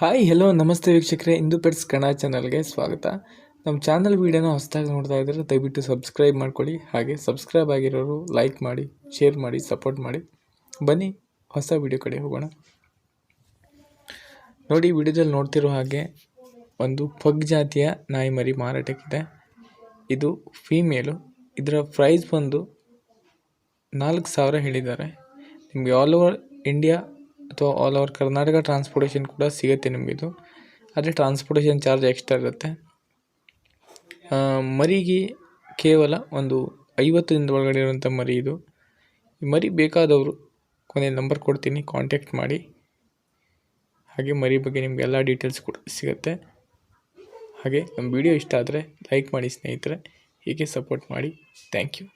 Hi hello ನಮಸ್ತೆ ವೀಕ್ಷಕರೇ. ಇಂದು pets Kannada ಚಾನಲ್ಗೆ ಸ್ವಾಗತ. ನಮ್ಮ ಚಾನಲ್ ವೀಡಿಯೋನ ಹೊಸದಾಗಿ ನೋಡ್ತಾ ಇದ್ದರೆ ದಯವಿಟ್ಟು ಸಬ್ಸ್ಕ್ರೈಬ್ ಮಾಡ್ಕೊಳ್ಳಿ. ಹಾಗೆ ಸಬ್ಸ್ಕ್ರೈಬ್ ಆಗಿರೋರು ಲೈಕ್ ಮಾಡಿ ಶೇರ್ ಮಾಡಿ ಸಪೋರ್ಟ್ ಮಾಡಿ. ಬನ್ನಿ, ಹೊಸ ವಿಡಿಯೋ ಕಡೆ ಹೋಗೋಣ. ನೋಡಿ, ವಿಡಿಯೋದಲ್ಲಿ ನೋಡ್ತಿರೋ ಹಾಗೆ ಒಂದು ಪಗ್ ಜಾತಿಯ ನಾಯಿ ಮರಿ ಮಾರಾಟಕ್ಕಿದೆ. ಇದು ಫೀಮೇಲು ಇದರ ಪ್ರೈಸ್ ಬಂದು ನಾಲ್ಕು ಸಾವಿರ ಹೇಳಿದ್ದಾರೆ. ನಿಮಗೆ ಆಲ್ ಓವರ್ ಇಂಡಿಯಾ ಅಥವಾ ಆಲ್ ಓವರ್ ಕರ್ನಾಟಕ ಟ್ರಾನ್ಸ್ಪೋರ್ಟೇಷನ್ ಕೂಡ ಸಿಗುತ್ತೆ ನಿಮಗಿದು. ಆದರೆ ಟ್ರಾನ್ಸ್ಪೋರ್ಟೇಷನ್ ಚಾರ್ಜ್ ಎಕ್ಸ್ಟ್ರಾ ಇರುತ್ತೆ. ಮರಿಗೆ ಕೇವಲ ಒಂದು ಐವತ್ತು ದಿನದ ಒಳಗಡೆ ಇರುವಂಥ ಮರಿ ಇದು. ಮರಿ ಬೇಕಾದವರು ಕೊನೆ ನಂಬರ್ ಕೊಡ್ತೀನಿ ಕಾಂಟ್ಯಾಕ್ಟ್ ಮಾಡಿ. ಹಾಗೆ ಮರಿ ಬಗ್ಗೆ ನಿಮ್ಗೆ ಎಲ್ಲ ಡೀಟೇಲ್ಸ್ ಕೂಡ ಸಿಗುತ್ತೆ. ಹಾಗೆ ನಮ್ಮ ವಿಡಿಯೋ ಇಷ್ಟ ಆದರೆ ಲೈಕ್ ಮಾಡಿ ಸ್ನೇಹಿತರೆ, ಹೀಗೆ ಸಪೋರ್ಟ್ ಮಾಡಿ. Thank you